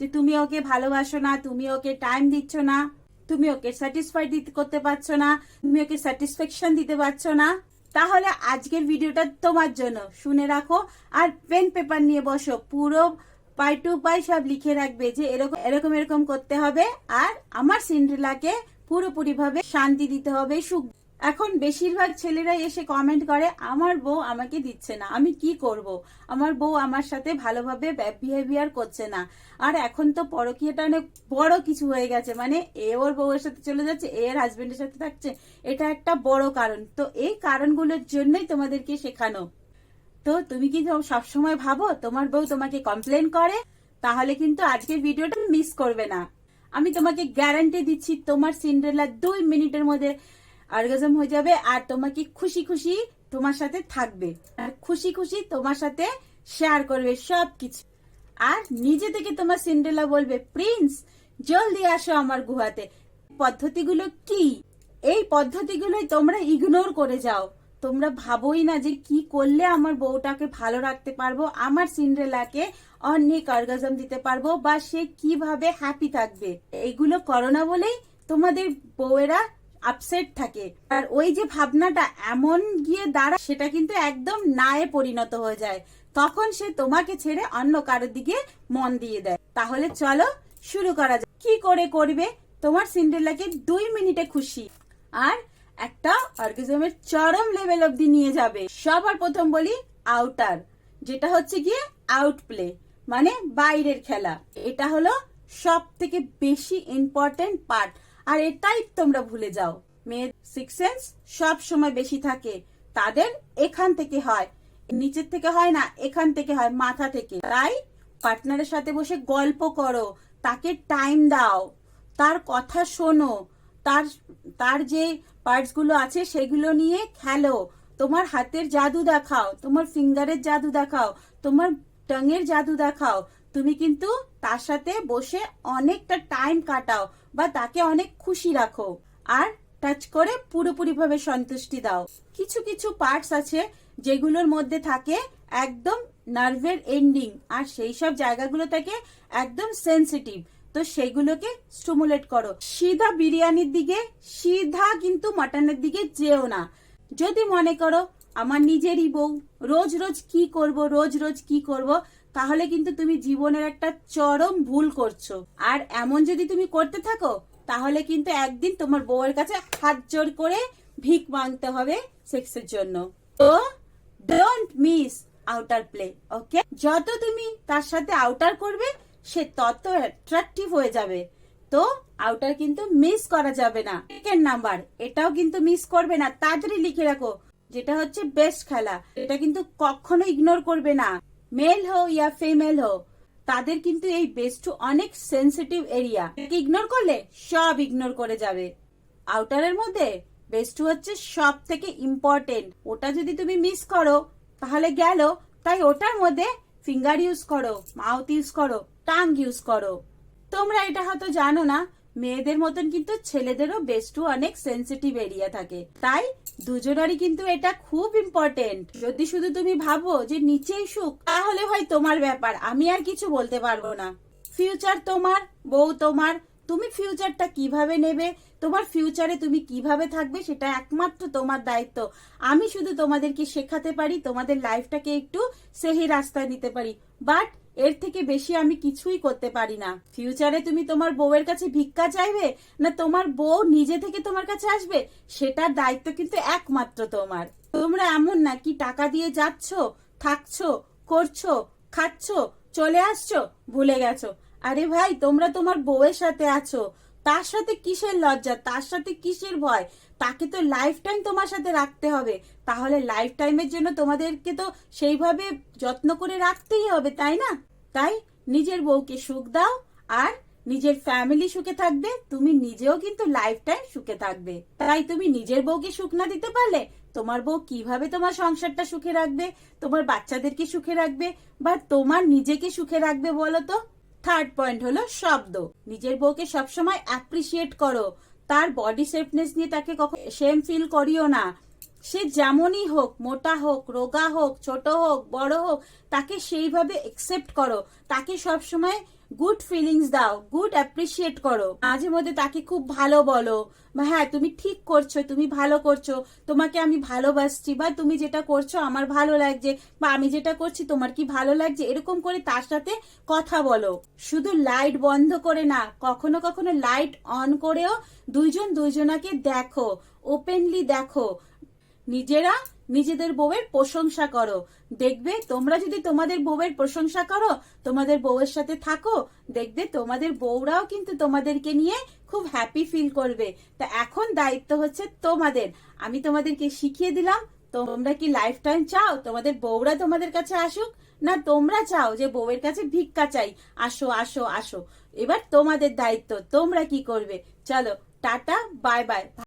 যে তুমি ওকে ভালোবাসো না, তুমি ওকে টাইম দিচ্ছ না, তুমি ওকে স্যাটিসফাই করতে পারছ না, তুমি ওকে স্যাটিসফ্যাকশন দিতে পারছ না, তাহলে আজকের ভিডিওটা তোমার জন্য। শুনে রাখো আর পেন পেপার নিয়ে বসো। পুরো পাই টু পাই সব লিখে রাখবে যে এরকম এরকম এরকম করতে হবে আর আমার সিন্ড্রেলাকে পুরোপুরি ভাবে শান্তি দিতে হবে, সুখ এখন বেশিরভাগ ছেলেরাই এসে কমেন্ট করে, আমার বউ আমাকে দিচ্ছে না, আমি কি করব? আমার বউ আমার সাথে ভালোভাবে বিহেভিয়ার করছে না। আর এখন তো পরকীয়টা অনেক বড় কিছু হয়ে গেছে মানে এ ওর বউয়ের সাথে চলে যাচ্ছে এর হাজবেন্ডের সাথে থাকছে, এটা একটা বড় কারণ। তো এই কারণগুলোর জন্যই তোমাদেরকে শেখানো। তো তুমি কি সবসময় ভাবো, তোমার বউ তোমাকে কমপ্লেন করে? তাহলে কিন্তু আজকের ভিডিওটা মিস করবে না। আমি তোমাকে গ্যারান্টি দিচ্ছি, তোমার সিন্ড্রেলা দুই মিনিটের মধ্যে অর্গাজম হয়ে যাবে আর তোমাকে খুশি খুশি তোমার সাথে থাকবে। আর খুশি খুশি তোমার সাথে শেয়ার করবে সব কিছু আর নিজে থেকে তোমার সিন্ড্রেলা বলবে প্রিন্স জলদি আসো আমার গুহাতে। পদ্ধতিগুলো কি? এই পদ্ধতিগুলোই তোমরা ইগনোর করে যাও। তোমরা ভাবোই না যে কি করলে আমার বউটাকে ভালো রাখতে পারব, আমার সিন্ড্রেলাকে অনেক অর্গাজম দিতে পারব বা সে কীভাবে হ্যাপি থাকবে। এইগুলো করো না বলেই তোমাদের বউয়েরা আপসেট থাকে। আর ওই যে ভাবনাটা এমন গিয়ে দাঁড়া সেটা কিন্তু একদম নায়ে পরিণত হয়ে যায়। তখন সে তোমাকে ছেড়ে অন্য কারোর দিকে মন দিয়ে দেয়। তাহলে চলো শুরু করা যাক। কি করে করবে? তোমার সিন্ড্রেলাকে দুই মিনিটে খুশি। আর একটা অর্গাজমের চরম লেভেল অব্দি নিয়ে যাবে। সবার প্রথম বলি আউটার যেটা হচ্ছে গিয়ে আউট প্লে মানে বাইরের খেলা। এটা হলো সব থেকে বেশি ইম্পর্টেন্ট পার্ট আর এটাই তোমরা ভুলে যাও। মেয়ের সিক্স সেন্স সব সময় বেশি থাকে। তাদের এখান থেকে হয়। নিচের থেকে হয় না, এখান থেকে হয়, মাথা থেকে। তাই পার্টনারের সাথে বসে গল্প করো, তাকে টাইম দাও, তার কথা শোনো, তার তার যে পার্টসগুলো আছে সেগুলো নিয়ে খেলো। তোমার হাতের জাদু দেখাও, তোমার ফিঙ্গারের জাদু দেখাও, তোমার টঙের জাদু দেখাও তুমি কিন্তু তার সাথে বসে অনেকটা টাইম কাটাও বা তাকে অনেক খুশি রাখো। আর টাচ করে পুরোপুরি ভাবে সন্তুষ্টি দাও। কিছু কিছু পার্টস আছে যেগুলোর মধ্যে থাকে একদম নার্ভের এন্ডিং আর সেই সব জায়গাগুলো থাকে একদম সেন্সিটিভ তো সেগুলোকে স্টিমুলেট করো। সিধা বিরিয়ানির দিকে, সিধা কিন্তু মাটনের দিকে যেও না। যদি মনে করো, আমার নিজেরই বউ, রোজ রোজ কি করব, রোজ রোজ কি করব? তাহলে কিন্তু তুমি জীবনের একটা চরম ভুল করছ। আর এমন যদি তুমি করতে থাকো, তাহলে কিন্তু একদিন তোমার বউয়ের কাছে হাত জোর করে ভিক মাংতে হবে সেক্সের জন্য। তো don't miss outer play okay যত তুমি তার সাথে আউটার করবে, সে তত অ্যাট্রাকটিভ হয়ে যাবে। তো আউটার কিন্তু মিস করা যাবে না। সেকেন্ড নাম্বার এটাও কিন্তু মিস করবে না। তাড়াতাড়ি লিখে রাখো, যেটা হচ্ছে বেস্ট খেলা। এটা কিন্তু কখনো ইগনোর করবে না। মেল হো ইয়া ফিমেল হো তাদের কিন্তু এই বেস্ট অনেক সেন্সিটিভ এরিয়া ইগনোর করলে সব ইগনোর করে যাবে। আউটারের মধ্যে বেস্ট হচ্ছে সব থেকে ইম্পর্টেন্ট ওটা যদি তুমি মিস করো, তাহলে গেল, তাই ওটার মধ্যে ফিঙ্গার ইউজ করো মাউথ ইউজ করো টাং ইউজ করো। তোমরা এটা হয়তো জানো না মেয়েদের মতন কিন্তু ছেলেদেরও বেস্টু অনেক সেন্সিটিভ এরিয়া থাকে। তাই দুজনারই কিন্তু এটা খুব ইম্পর্টেন্ট যদি শুধু তুমি ভাবো যে নিচেই সুখ, তাহলে হয় তোমার ব্যাপার। আমি আর কিছু বলতে পারব না। ফিউচার তোমার, বউ তোমার। তুমি ফিউচারটা কীভাবে নেবে? তোমার ফিউচারে তুমি কীভাবে থাকবে? সেটা একমাত্র তোমার দায়িত্ব। আমি শুধু তোমাদেরকে শেখাতে পারি, তোমাদের লাইফটাকে একটু সেহি রাস্তায় নিতে পারি। বাট এর থেকে বেশি আমি কিছুই করতে পারি না। ফিউচারে তুমি তোমার বউয়ের কাছে ভিক্ষা চাইবে না তোমার বউ নিজে থেকে তোমার কাছে আসবে? সেটার দায়িত্ব কিন্তু একমাত্র তোমার। তোমরা এমন না কি টাকা দিয়ে যাচ্ছ, থাকছো, করছ, খাচ্ছ, চলে আসছো, ভুলে গেছো। আরে ভাই, তোমরা তোমার বউয়ের সাথে আছো। তার সাথে কিসের লজ্জা? তার সাথে কিসের ভয়? তাকে তো লাইফ টাইম তোমার সাথে রাখতে হবে। তাহলে লাইফ টাইমের জন্য তোমাদেরকে তো সেইভাবে যত্ন করে রাখতেই হবে, তাই না? তাই নিজের বউকে সুখ দাও আর নিজের ফ্যামিলি সুখে থাকবে। তুমি নিজেও কিন্তু লাইফ টাইম সুখে থাকবে। তাই তুমি নিজের বউকে সুখ না দিতে পারলে তোমার বউ কীভাবে তোমার সংসারটা সুখে রাখবে? তোমার বাচ্চাদেরকে সুখে রাখবে বা তোমার নিজেকে সুখে রাখবে বলো তো? থার্ড পয়েন্ট হলো শব্দ। নিজের বউকে সবসময় অ্যাপ্রিসিয়েট করো। তার বডি শেপনেস নিয়ে তাকে কখনো সেম ফিল করিও না। সে যেমনই হোক, মোটা হোক, রোগা হোক, ছোট হোক, বড় হোক, তাকে সেইভাবে একসেপ্ট করো। তাকে সবসময় গুড ফিলিংস দাও গুড অ্যাপ্রিসিয়েট করো। মাঝে মধ্যে তাকে খুব ভালো বলো হ্যাঁ তুমি ঠিক করছ, তুমি ভালো করছ, তোমাকে আমি ভালোবাসছি, বা তুমি যেটা করছ আমার ভালো লাগছে, বা আমি যেটা করছি তোমার কি ভালো লাগছে, এরকম করে তার সাথে কথা বলো। শুধু লাইট বন্ধ করে না, কখনো কখনো লাইট অন করেও দুইজন দুইজনাকে দেখো ওপেনলি দেখো। নিজেরা নিজেদের বউয়ের প্রশংসা করো। দেখবে তোমরা যদি তোমাদের বউয়ের প্রশংসা করো, তোমাদের বউয়ের সাথে থাকো, দেখবে তোমাদের বউরাও কিন্তু তোমাদেরকে নিয়ে খুব হ্যাপি ফিল করবে। তা এখন দায়িত্ব হচ্ছে তোমাদের। আমি তোমাদেরকে শিখিয়ে দিলাম, তোমরা কি লাইফ টাইম চাও? তোমাদের বউরা তোমাদের কাছে আসুক, না তোমরা চাও যে বউয়ের কাছে ভিক্ষা চাই? আসো আসো আসো। এবার তোমাদের দায়িত্ব, তোমরা কি করবে? চলো, টাটা বাই বাই